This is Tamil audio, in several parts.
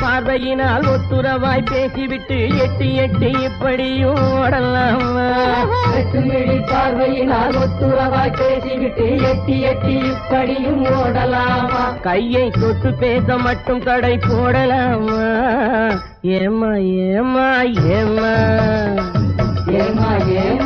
பார்வையினால் ஒத்துறவாய் பேசிவிட்டு எட்டி எட்டி இப்படியும் ஓடலாமா. பார்வையினால் ஒத்துறவாய் பேசிவிட்டு எட்டி எட்டி இப்படியும் ஓடலாமா. கையை தொட்டு பேச மட்டும் கடை போடலாமா. ஏமா ஏமா ஏமா ஏமா ஏமா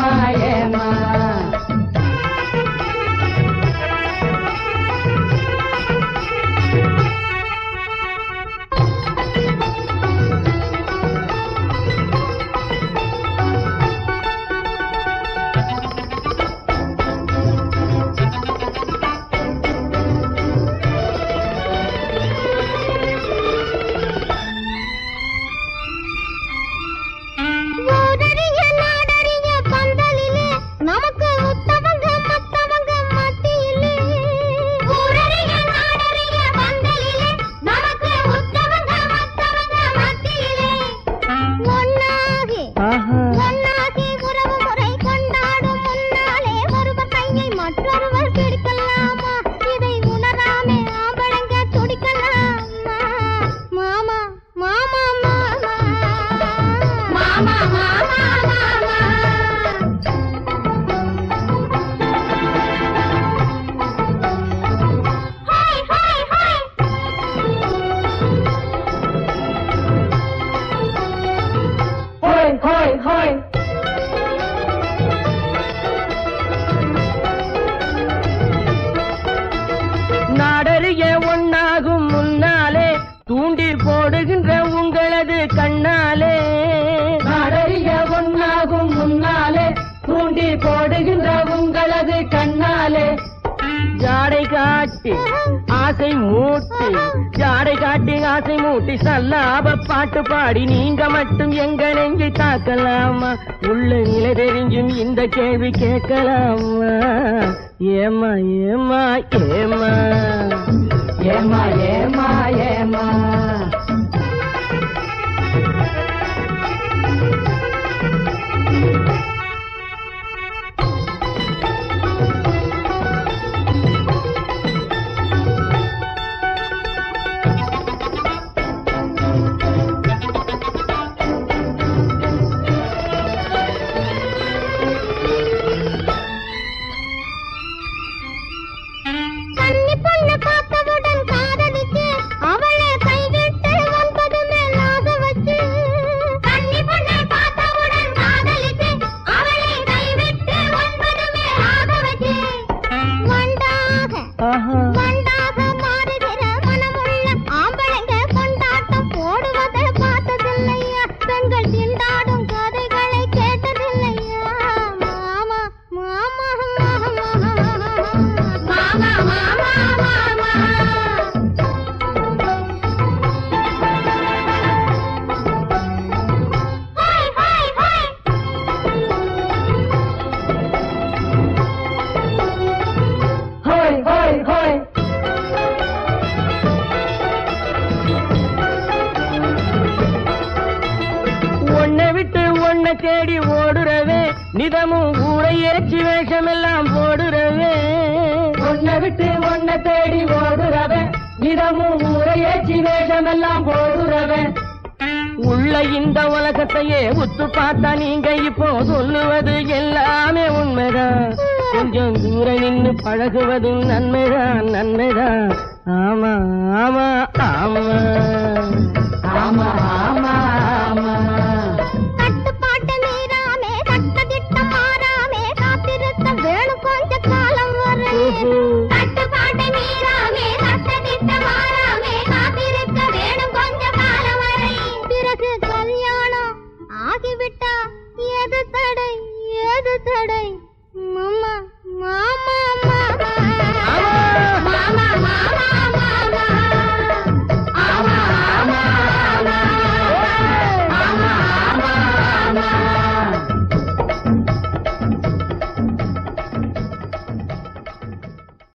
கண்ணாலே. நாடறிய ஒன்னாகும் முன்னாலே. தூண்டி போடுகின்ற உங்களது கண்ணாலே. ஜாடை காட்டி ஆசை மூட்டி ஜாடை காட்டி ஆசை மூட்டி சல்லாப பாட்டு பாடி நீங்க மட்டும் எங்க நெஞ்சை தாக்கலாமா? உள்ள நிலை தெரிஞ்சும் இந்த கேள்வி கேட்கலாமா? ஏமா ஏமா ஏமா ஏமா ஏமா ஏமா உன்னை தேடி ஓடுறவே நிதமும் ஊரை ஏற்றி வேஷமெல்லாம் போடுறவே. உன்னை விட்டு உன்னை தேடி ஓடுறவன் நிறமும் ஊரையேச்சி வேஷமெல்லாம் போடுறவன் உள்ள இந்த உலகத்தையே உத்து பார்த்தா நீங்க இப்போ சொல்லுவது எல்லாமே உண்மைதான். கொஞ்சம் தூர நின்று பழகுவதும் நன்மைதான் நன்மைதான். ஆமா ஆமா ஆமா. দাদা দাঁড়াই মামা